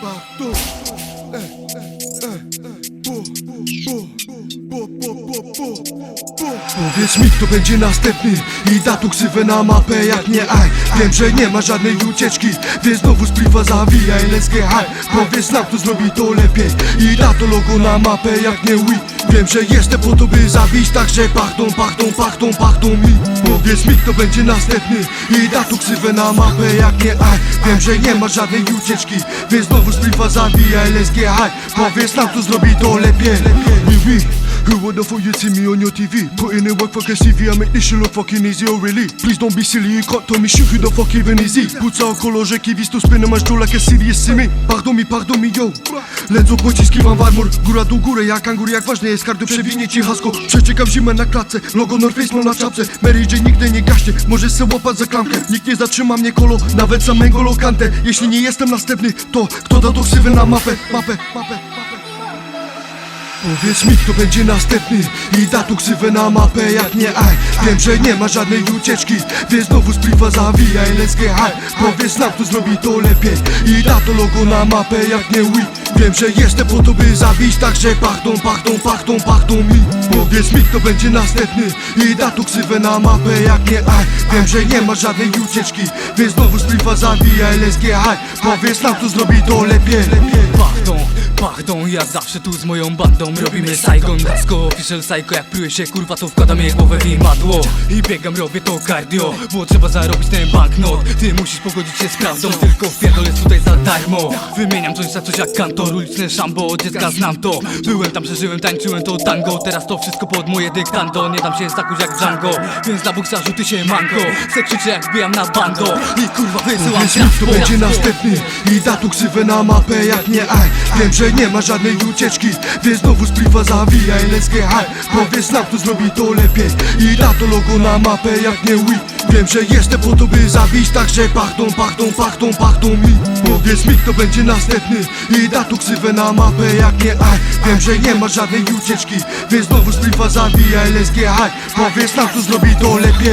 Bo, bo, bo. Powiedz mi kto będzie następny I da tu ksywę na mapę jak nie aj Wiem, że nie ma żadnej ucieczki Więc znowu splifa zawijaj Let's get high Powiedz nam kto zrobi to lepiej I da to logo na mapę jak nie we Wiem, że jestem po to by zabić Także pachną, pachną, pachną, pachną mi. Powiedz mi kto będzie następny I da tu ksywę na mapę jak nie aj Wiem, że nie ma żadnej ucieczki Więc znowu zawijaj Let's get high Powiedz nam kto zrobi to lepiej Have thought you'd see me on your TV? Put in the work for CV, I make this shit look fucking easy, oh really? Please don't be silly, you can't tell me shit, who the fuck even is he? Put ça en kolorze qui vise to spin my like a serious simi Pardon mi, pardon yo. Lędzą pociski, mam warmor Góra do góry, jak kangur, jak ważne jest kardio Przewinie ci hasko, przeczekam zimę na klatce Logo North mam na czapce. Mary J nigdy nie gaśnie, możesz se łapać za klamkę. Nikt nie zatrzyma mnie kolo, nawet samego lokantę. Jeśli nie jestem następny, to kto da to ksywę na mapę, mapę, mapę, mapę Powiedz mi kto będzie następny I da tu ksywę na mapę jak nie aj. Wiem, że nie ma żadnej ucieczki Więc znowu splifa zawijaj Let's get high. Powiedz nam kto zrobi to lepiej I da to logo na mapę jak nie we Wiem, że jestem po to by zabić Także pachną, pachną, pachną, pachną mi. Powiedz mi kto będzie następny I da tu ksywę na mapę jak nie aj. Wiem, że nie ma żadnej ucieczki Więc znowu splifa zawijaj Let's get high. Powiedz nam kto zrobi to lepiej. Pachdą, pachdą, ja zawsze tu z moją bandą Robimy Saigon, Dasko, official psycho Jak pruję się kurwa to wkładam jej głowę jej madło I biegam, robię to cardio Bo trzeba zarobić ten banknot. Ty musisz pogodzić się z prawdą Tylko wpierdol jest tutaj za darmo. Wymieniam coś za coś jak kantor Uliczne szambo, od dziecka znam to. Byłem tam, przeżyłem, tańczyłem to tango. Teraz to wszystko pod moje dyktando. Nie dam się zakuć jak Django Więc na buksa ty się manko. Se krzyczę jak wbijam na bando. I kurwa wysyłam Powiedz mi kto będzie następny? I da tu ksywę na mapę jak nie aj Wiem, że nie ma żadnej ucieczki Więc znowu splifa zawijaj Let's get high Powiedz nam kto zrobi to lepiej. I da to logo na mapę jak nie we Wiem, że jestem po to by zabić Także pachną, pachną, pachną, pachną mi. Powiedz mi kto będzie następny I da tu ksywę na mapę jak nie aj Wiem, że nie ma żadnej ucieczki Więc znowu splifa zawijaj Let's get high Powiedz nam kto zrobi to lepiej.